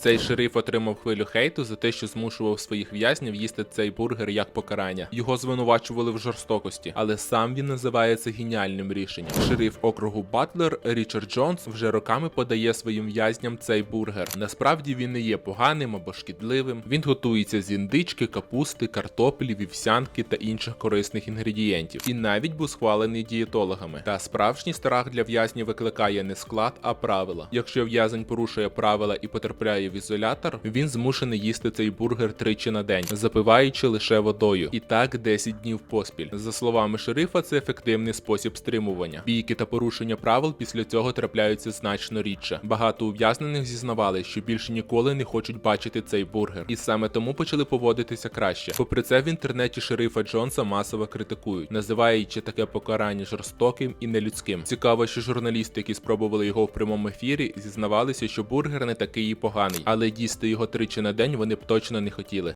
Цей шериф отримав хвилю хейту за те, що змушував своїх в'язнів їсти цей бургер як покарання. Його звинувачували в жорстокості, але сам він називає це геніальним рішенням. Шериф округу Батлер Річард Джонс вже роками подає своїм в'язням цей бургер. Насправді він не є поганим або шкідливим. Він готується з індички, капусти, картоплі, вівсянки та інших корисних інгредієнтів, і навіть був схвалений дієтологами. Та справжній страх для в'язнів викликає не склад, а правила. Якщо в'язень порушує правила і потрапляє в ізолятор, він змушений їсти цей бургер тричі на день, запиваючи лише водою. І так 10 днів поспіль. За словами шерифа, це ефективний спосіб стримування. Бійки та порушення правил після цього трапляються значно рідше. Багато ув'язнених зізнавали, що більше ніколи не хочуть бачити цей бургер, і саме тому почали поводитися краще. Попри це, в інтернеті шерифа Джонса масово критикують, називаючи таке покарання жорстоким і нелюдським. Цікаво, що журналісти, які спробували його в прямому ефірі, зізнавалися, що бургер не такий і поганий, але їсти його тричі на день вони б точно не хотіли.